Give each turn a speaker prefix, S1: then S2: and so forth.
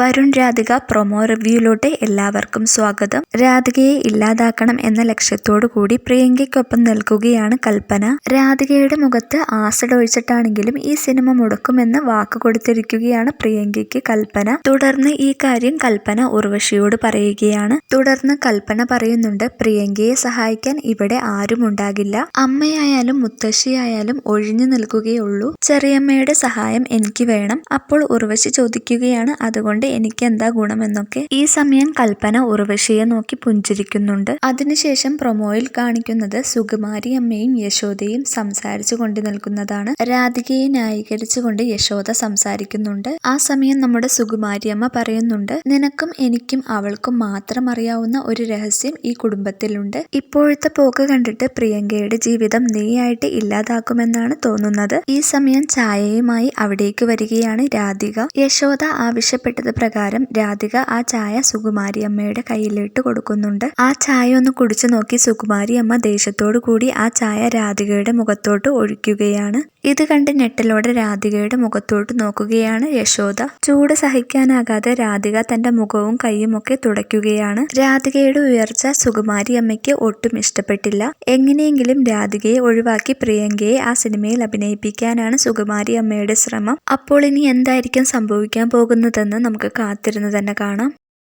S1: Varun Radhika promo റിവ്യൂയിലോട്ട് എല്ലാവർക്കും സ്വാഗതം. രാധികയെ ഇല്ലാതാക്കണം എന്ന ലക്ഷ്യത്തോടു കൂടി പ്രിയങ്കയ്ക്കൊപ്പം നിൽക്കുകയാണ് കൽപ്പന. രാധികയുടെ മുഖത്ത് ആസിഡ് ഒഴിച്ചിട്ടാണെങ്കിലും ഈ സിനിമ മുടക്കുമെന്ന് വാക്ക് കൊടുത്തിരിക്കുകയാണ് പ്രിയങ്കയ്ക്ക് കൽപ്പന. തുടർന്ന് ഈ കാര്യം കൽപ്പന ഉർവശിയോട് പറയുകയാണ്. തുടർന്ന് കൽപ്പന പറയുന്നുണ്ട് പ്രിയങ്കയെ സഹായിക്കാൻ ഇവിടെ ആരും ഉണ്ടാകില്ല. അമ്മയായാലും മുത്തശ്ശിയായാലും ഒഴിഞ്ഞു നിൽക്കുകയുള്ളൂ ചെറിയമ്മയുടെ സഹായം എനിക്ക് വേണം. അപ്പോൾ ഉർവശി ചോദിക്കുകയാണ് അതുകൊണ്ട് എനിക്ക് എന്താ ഗുണമെന്നൊക്കെ ഈ സമയം കൽപ്പന ഉർവശിയെ നോക്കി പുഞ്ചിരിക്കുന്നുണ്ട്. അതിനുശേഷം പ്രൊമോയിൽ കാണിക്കുന്നത് സുകുമാരി അമ്മയും യശോദയും സംസാരിച്ചു കൊണ്ട് നിൽക്കുന്നതാണ്. രാധികയെ ന്യായീകരിച്ചുകൊണ്ട് യശോദ സംസാരിക്കുന്നുണ്ട്. ആ സമയം നമ്മുടെ സുകുമാരി അമ്മ പറയുന്നുണ്ട് നിനക്കും എനിക്കും അവൾക്കും മാത്രം അറിയാവുന്ന ഒരു രഹസ്യം ഈ കുടുംബത്തിലുണ്ട്. ഇപ്പോഴത്തെ പോക്ക് കണ്ടിട്ട് പ്രിയങ്കയുടെ ജീവിതം നീയായിട്ട് ഇല്ലാതാക്കുമെന്നാണ് തോന്നുന്നത്. ഈ സമയം ചായയുമായി അവിടേക്ക് വരികയാണ് രാധിക. യശോദ ആവശ്യപ്പെട്ടത് പ്രകാരം രാധിക ആ ചായ സുകുമാരിയമ്മയുടെ കയ്യിലിട്ട് കൊടുക്കുന്നുണ്ട്. ആ ചായ ഒന്ന് കുടിച്ചു നോക്കി സുകുമാരിയമ്മ ദേഷ്യത്തോടു കൂടി ആ ചായ രാധികയുടെ മുഖത്തോട്ട് ഒഴിക്കുകയാണ്. ഇത് കണ്ട് ഞെട്ടലോടെ രാധികയുടെ മുഖത്തോട്ട് നോക്കുകയാണ് യശോദ. ചൂട് സഹിക്കാനാകാതെ രാധിക തന്റെ മുഖവും കൈയും ഒക്കെ തുടയ്ക്കുകയാണ്. രാധികയുടെ ഉയർച്ച സുകുമാരി അമ്മയ്ക്ക് ഒട്ടും ഇഷ്ടപ്പെട്ടില്ല. എങ്ങനെയെങ്കിലും രാധികയെ ഒഴിവാക്കി പ്രിയങ്കയെ ആ സിനിമയിൽ അഭിനയിപ്പിക്കാനാണ് സുകുമാരി അമ്മയുടെ ശ്രമം. അപ്പോൾ ഇനി എന്തായിരിക്കും സംഭവിക്കാൻ പോകുന്നതെന്ന് കാത്തിരുന്ന് തന്നെ കാണാം.